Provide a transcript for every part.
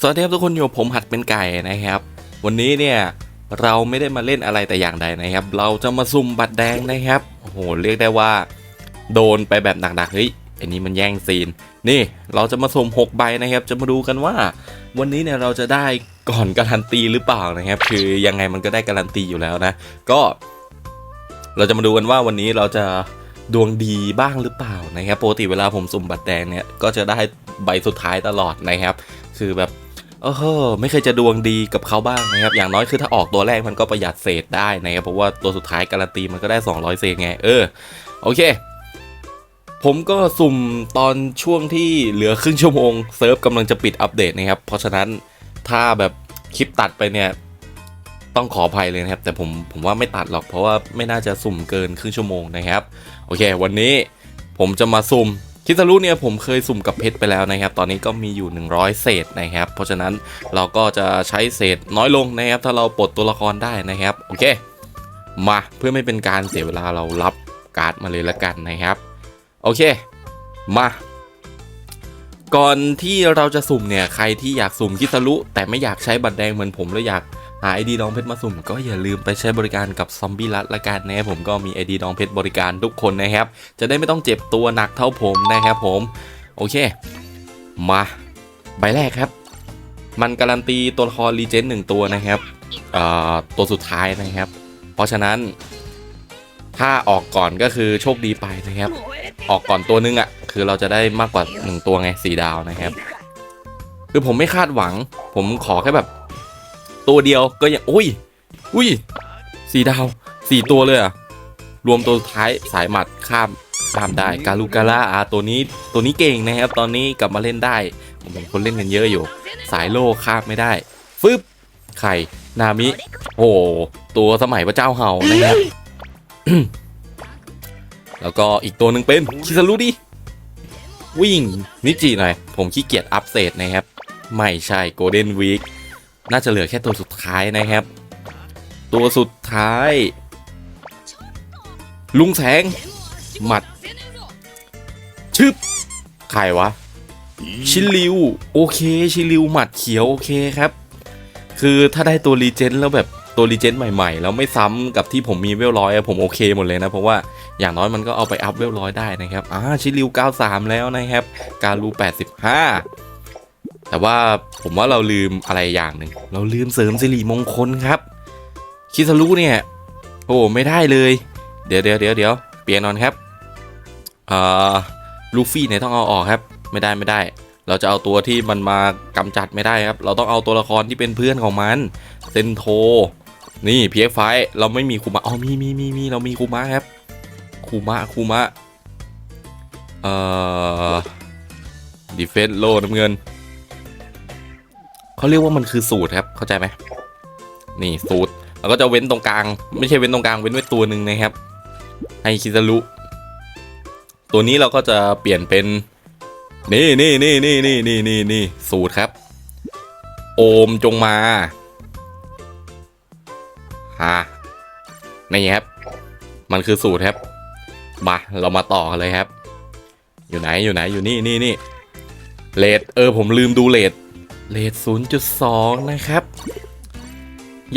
สวัสดีครับทุกคนอยู่ผมหัดเป็นไก่นะครับ วันนี้เนี่ยเราไม่ได้มาเล่นอะไรแต่อย่างใดนะครับ เราจะมาซุ่มบัตรแดงนะครับโอ้โหเรียกได้ว่า โดนไปแบบหนักๆเฮ้ยอันนี้มันแย่งซีน นี่เราจะมาสุ่ม6ใบนะครับ จะมาดูกันว่า วันนี้เนี่ยเราจะได้ก่อนการันตีหรือเปล่านะครับ คือยังไงมันก็ได้การันตีอยู่แล้วนะ ก็ เราจะมาดูกันว่าวันนี้เราจะดวงดีบ้างหรือเปล่านะครับปกติเวลาผมสุ่มบัตรแดงเนี่ยก็จะได้ใบสุดท้ายตลอดนะครับ คือแบบ เออไม่เคยจะดวงดีกับเขาบ้างนะครับ อย่างน้อยคือถ้าออกตัวแรกมันก็ประหยัดเศษได้นะครับ เพราะว่าตัวสุดท้ายการันตีมันก็ได้ 200 เศษไง เออ โอเค ผมก็สุ่มตอนช่วงที่เหลือครึ่งชั่วโมงเซิร์ฟกำลังจะปิดอัปเดตนะครับ เพราะฉะนั้นถ้าแบบคลิปตัดไปเนี่ยต้องขออภัยเลยนะครับ แต่ผมผมว่าไม่ตัดหรอกเพราะว่าไม่น่าจะสุ่มเกินครึ่งชั่วโมงนะครับ โอเค วันนี้ผมจะมาสุ่ม คิซารุเนี่ยผมเคยสุ่มกับเพชรไปแล้วนะครับ ตอนนี้ก็มีอยู่ 100 เศษนะครับ เพราะฉะนั้นเราก็จะใช้เศษน้อยลงนะครับ ถ้าเราปลดตัวละครได้นะครับ โอเค มาเพื่อไม่เป็นการเสียเวลาเรารับการ์ดมาเลยละกันนะครับ โอเค มา ก่อนที่เราจะสุ่มเนี่ย ใครที่อยากสุ่มคิซารุแต่ไม่อยากใช้บัตรแดงเหมือนผมแล้วอยาก หาไอดีน้องเพชรมาสุ่มก็อย่าลืมไปใช้บริการกับซอมบี้รัดละกันนะครับผมก็มีไอดีน้องเพชรบริการทุกคนนะครับ จะได้ไม่ต้องเจ็บตัวหนักเท่าผมนะครับผม โอเค มาใบแรกครับ มันการันตีตัวละครรีเจนหนึ่งตัวนะครับตัวสุดท้ายนะครับ เพราะฉะนั้น ถ้าออกก่อนก็คือโชคดีไปนะครับ ออกก่อนตัวนึงอะ่ะคือเราจะได้มากกว่า 1 ตัวไงสีดาวนะครับ คือผมไม่คาดหวัง ผมขอแค่แบบ ตัวเดียวก็ยังอุ้ย อุ้ยสีดาวสี่ตัวเลยอะรวมตัวสุดท้ายสายหมัดข้ามข้ามได้กาลูกาล่าอาตัวนี้ตัวนี้เก่งนะครับตอนนี้กลับมาเล่นได้ผมเห็นคนเล่นกันเยอะอยู่ สายโลข้ามไม่ได้ฟึบไข่นามิ โอ้ตัวสมัยพระเจ้าเห่านะครับแล้วก็อีกตัวหนึ่งเป็นคิซารุดิวิ่งนิจิหน่อย ผมขี้เกียจอัพเศษนะครับ ไม่ใช่โกลเด้นวีค น่าจะเหลือแค่ตัวสุดท้ายนะครับ ตัวสุดท้าย ลุงแสง หมัด ชึบใครวะ ชิลิว โอเค ชิลิวหมัดเขียว โอเคครับ คือถ้าได้ตัวรีเจนแล้วแบบตัวรีเจนใหม่ๆ แล้วไม่ซ้ำกับที่ผมมีเวลร้อยผมโอเคหมดเลยนะ เพราะว่าอย่างน้อยมันก็เอาไปอัพเวลร้อยได้นะครับอ่าชิลิว 93 แล้วนะครับ การู 85 แต่ว่าผมว่าเราลืมอะไรอย่างหนึ่งเราลืมเสริมสิริมงคลครับ คิซารุเนี่ย โอ้ไม่ได้เลย เดี๋ยวเดี๋ยวเดี๋ยวเดี๋ยวเปลี่ยนนอนครับอ่าลูฟี่เนี่ยต้องเอาออกครับ ไม่ได้ไม่ได้ เราจะเอาตัวที่มันมากำจัดไม่ได้ครับ เราต้องเอาตัวละครที่เป็นเพื่อนของมันเซนโทนี่เพียกไฟเราไม่มีคูมะอ๋อมีมีมีมีเรามีคูมะครับคูมะคูมะเอ่อดีเฟนโลน้ำเงิน เขาเรียกว่ามันคือสูตรครับ เข้าใจไหมนี่สูตรแล้วก็จะเว้นตรงกลาง ไม่ใช่เว้นตรงกลางเว้นไว้ตัวหนึ่งนะครับให้คิซารุตัวนี้เราก็จะเปลี่ยนเป็น นี่นี่นี่นี่นี่นี่นี่นี่สูตรครับ โอมจงมาฮะนี่ครับ มันคือสูตรครับมาเรามาต่อเลยครับ อยู่ไหนอยู่ไหนอยู่นี่นี่นี่เลทเออผมลืมดูเลท เลท0.2 นะครับ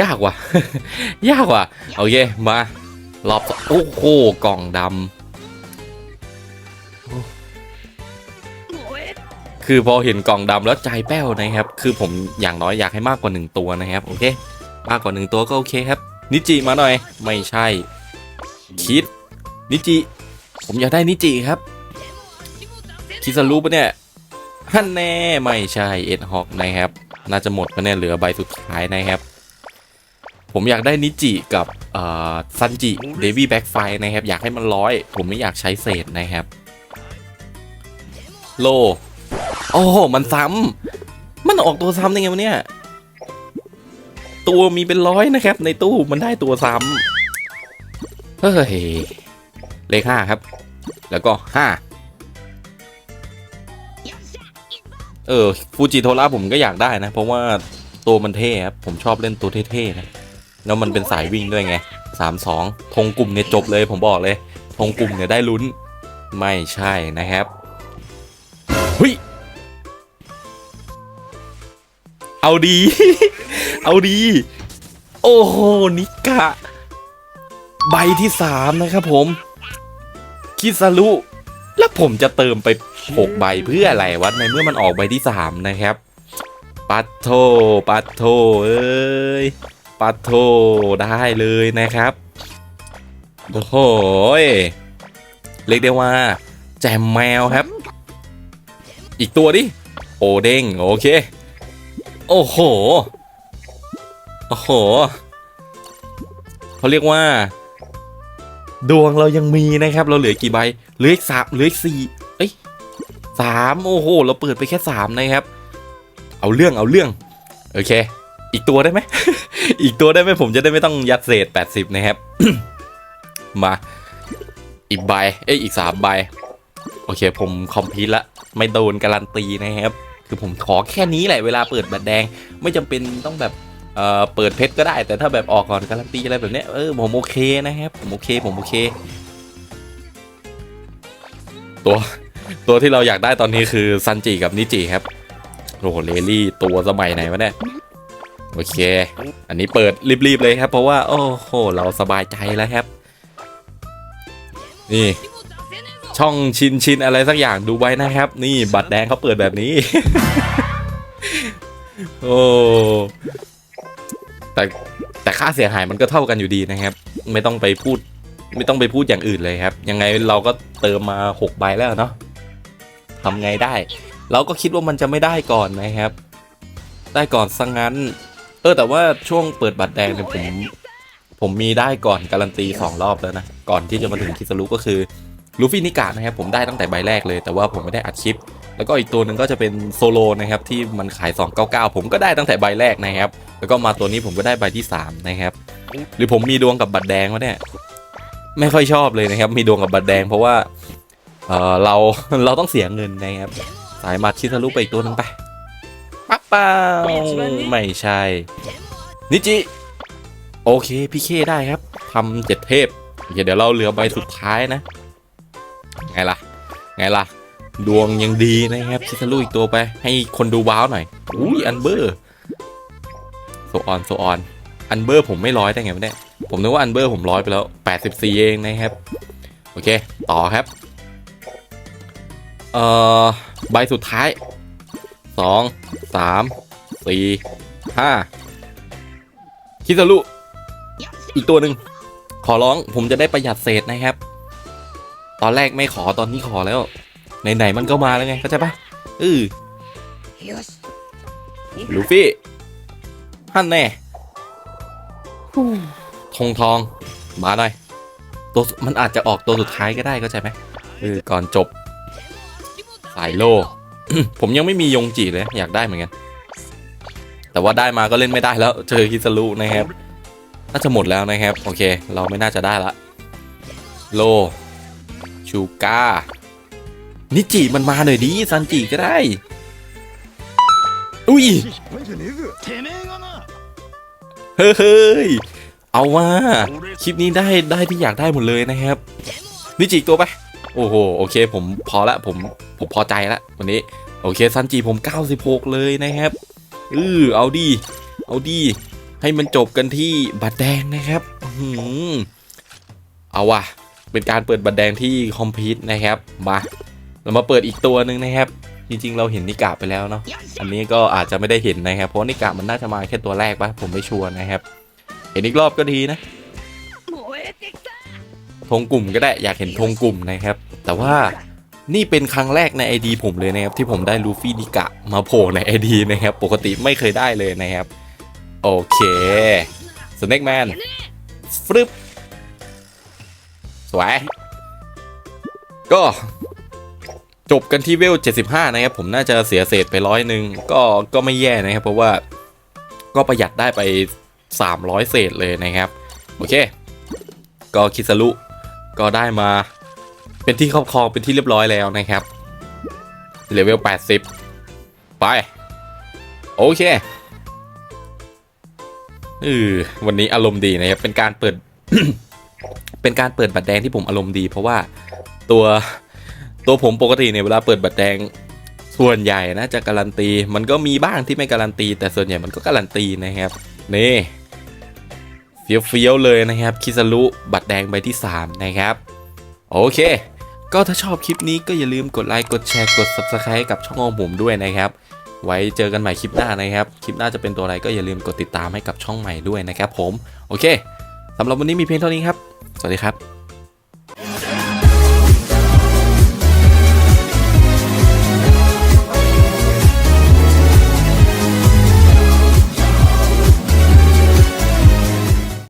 ยากว่ะ ยากว่ะ โอเค มารอบสองโอ้โหกล่องดำคือพอเห็นกล่องดำแล้วใจแป้วนะครับ คือผมอย่างน้อยอยากให้มากกว่า 1 ตัวนะครับ โอเค มากกว่า 1 ตัวก็โอเคครับ นิจิมาหน่อย ไม่ใช่ คิด นิจิ ผมอยากได้นิจิครับ คิซารุปะเนี่ย ฮันแน่ไม่ใช่เอ็ดฮอกนะครับ น่าจะหมดก็เนี่ยเหลือใบสุดท้ายนะครับ ผมอยากได้นิจิกับซันจิเดวี่แบ็กไฟนะครับ อยากให้มันร้อย ผมไม่อยากใช้เศษนะครับ โล โอ้มันซ้ำมันออกตัวซ้ำได้ไงวะเนี่ย ตัวมีเป็นร้อยนะครับ ในตู้มันได้ตัวซ้ำเฮ้ยเลขห้าครับ แล้วก็ห้า เออฟูจิโทระผมก็อยากได้นะ เพราะว่าตัวมันเท่ครับ ผมชอบเล่นตัวเท่ๆนะ แล้วมันเป็นสายวิ่งด้วยไงสามสองธงกลุ่มเนี่ยจบเลยผมบอกเลยธงกลุ่มเนี่ยได้ลุ้น ไม่ใช่นะครับเฮ้ยเอาดี เอาดี โอ้โห นิกะ ใบที่สามนะครับผม คิซารุ แล้วผมจะเติมไปหกใบเพื่ออะไรวะในเมื่อมันออกใบที่สามนะครับ ปัดโทปัดโทเอ้ยปัดโทได้เลยนะครับ โอ้โหยเรียกได้ว่า แจมแมวครับ อีกตัวดิ โอเด้งโอเค โอ้โห โอ้โหเขาเรียกว่า ดวงเรายังมีนะครับ เราเหลือกี่ใบ เหลืออีกสามเหลืออีกสี่เอ้ยสามโอ้โห เราเปิดไปแค่สามนะครับ เอาเรื่องเอาเรื่อง โอเค อีกตัวได้ไหม อีกตัวได้ไหมผมจะได้ไม่ต้องยัดเศษ80นะครับ มาอีกใบ เอ้ยอีกสามใบ โอเค ผมคอมพิวละไม่โดนการันตีนะครับ คือผมขอแค่นี้แหละเวลาเปิดบัตรแดง ไม่จำเป็นต้องแบบ เปิดเพชรก็ได้ แต่ถ้าแบบออกก่อนการันตีอะไรแบบนี้เออผมโอเคนะครับผมโอเคผมโอเค ตัวตัวที่เราอยากได้ตอนนี้คือซันจิกับนิจิครับโอ้โหเลลี่ตัวสมัยไหนวะเนี่ยโอเค อันนี้เปิดรีบๆเลยครับ เพราะว่า โอ้โห เราสบายใจแล้วครับ นี่ ช่องชินชินอะไรสักอย่างดูไว้นะครับ นี่บัตรแดงเขาเปิดแบบนี้ โอ้ แต่แต่ค่าเสียหายมันก็เท่ากันอยู่ดีนะครับ ไม่ต้องไปพูด ไม่ต้องไปพูดอย่างอื่นเลยครับ ยังไงเราก็เติมมาหกใบแล้วเนาะทำไงได้ เราก็คิดว่ามันจะไม่ได้ก่อนนะครับ ได้ก่อนซะงงั้น เออแต่ว่าช่วงเปิดบัตรแดงเนี่ยผมผมมีได้ก่อนการันตีสองรอบแล้วนะ ก่อนที่จะมาถึงคิสรุก็คือลูฟี่นิกะนะครับผมได้ตั้งแต่ใบแรกเลย แต่ว่าผมไม่ได้อัดคลิป แล้วก็อีกตัวหนึ่งก็จะเป็นโซโลนะครับที่มันขาย 299 ผมก็ได้ตั้งแต่ใบแรกนะครับ แล้วก็มาตัวนี้ผมก็ได้ใบที่ 3 นะครับ หรือผมมีดวงกับบัตรแดงวะเนี่ยไม่ค่อยชอบเลยนะครับ มีดวงกับบัตรแดงเพราะว่าเออเราเราต้องเสียเงินนะครับ สายมัดคิทารุไปอีกตัวหนึงไปปั๊บเป้าไม่ใช่ นิจิ โอเคพี่เคได้ครับทำเจ็ดเทพโอเคเดี๋ยวเราเหลือใบสุดท้ายนะ ไงล่ะ ไงล่ะ ดวงยังดีนะครับคิทารุอีกตัวไป ให้คนดูว้าวหน่อย อุ้ยอันเบอร์ โซออนโซออน อันเบอร์ผมไม่ร้อยได้ไงวะเนี่ยผมนึกว่าอันเบอร์ผมร้อยไปแล้ว 84 เองนะครับ โอเค ต่อครับ เอ่อ ใบสุดท้าย 2 3 4 5คิซารุอีกตัวหนึ่ง ขอร้องผมจะได้ประหยัดเศษนะครับ ตอนแรกไม่ขอตอนนี้ขอแล้ว ไหนๆมันก็มาแล้วไงเข้าใจปะเออよしลูฟี่ฮั่นแน่ทองทองมาหน่อยตัวสุมันอาจจะออกตัวสุดท้ายก็ได้เข้าใจไหมเออก่อนจบ สายโล ผมยังไม่มียงจีเลยอยากได้เหมือนกัน แต่ว่าได้มาก็เล่นไม่ได้แล้วเจอฮิซารุนะครับน่าจะหมดแล้วนะครับ โอเค เราไม่น่าจะได้ละ โล ชูก้า นิจิมันมาหน่อยดีซันจิก็ได้ อุ้ยเฮ้ย เอาว่า คลิปนี้ได้ได้ที่อยากได้หมดเลยนะครับ นิจิตัวไป โอ้โห โอเค ผมพอละผมผมพอใจละวันนี้ โอเคซันจิผม 96 เลยนะครับอือเอาดี เอาดี ให้มันจบกันที่บัตรแดงนะครับอืมเอาว่ะเป็นการเปิดบัตรแดงที่คอมพิวต์นะครับ มา เรามาเปิดอีกตัวหนึ่งนะครับ จริงๆ เราเห็นนิกาไปแล้วเนาะ อันนี้ก็อาจจะไม่ได้เห็นนะครับ เพราะนิกามันน่าจะมาแค่ตัวแรกปะผมไม่ชัวร์นะครับ เห็นอีกรอบก็ดีนะธงกลุ่มก็ได้อยากเห็นธงกลุ่มนะครับ แต่ว่านี่เป็นครั้งแรกใน ID ผมเลยนะครับ ที่ผมได้ลูฟี่นิกะมาโผล่ใน ID นะครับ ปกติไม่เคยได้เลยนะครับ โอเคสเน็กแมนฟรึปสวย ก็ จบกันที่เวล 75 นะครับ ผมน่าจะเสียเศษไปร้อยหนึ่งก็ก็ไม่แย่นะครับ เพราะว่าก็ประหยัดได้ไป 300 เศษเลยนะครับ โอเค ก็คิสรุก็ได้มาเป็นที่ครอบครองเป็นที่เรียบร้อยแล้วนะครับเลเวล 80 ไป โอเคเออวันนี้อารมณ์ดีนะครับ เป็นการเปิด เป็นการเปิดบัตรแดงที่ผมอารมณ์ดี เพราะว่าตัว ตัวผมปกติเนี่ยเวลาเปิดบัตรแดงส่วนใหญ่นะจะการันตีมันก็มีบ้างที่ไม่การันตี แต่ส่วนใหญ่มันก็การันตีนะครับนี่เฟี้ยวเฟี้ยวๆเลยนะครับคิซารุบัตรแดงใบที่ 3 นะครับ โอเค ก็ถ้าชอบคลิปนี้ก็อย่าลืมกดไลค์กดแชร์กด Subscribe ให้กับช่องของผมด้วยนะครับไว้เจอกันใหม่คลิปหน้านะครับ คลิปหน้าจะเป็นตัวอะไรก็อย่าลืมกดติดตามให้กับช่องใหม่ด้วยนะครับผม โอเค สำหรับวันนี้มีเพียงเท่านี้ครับ สวัสดีครับ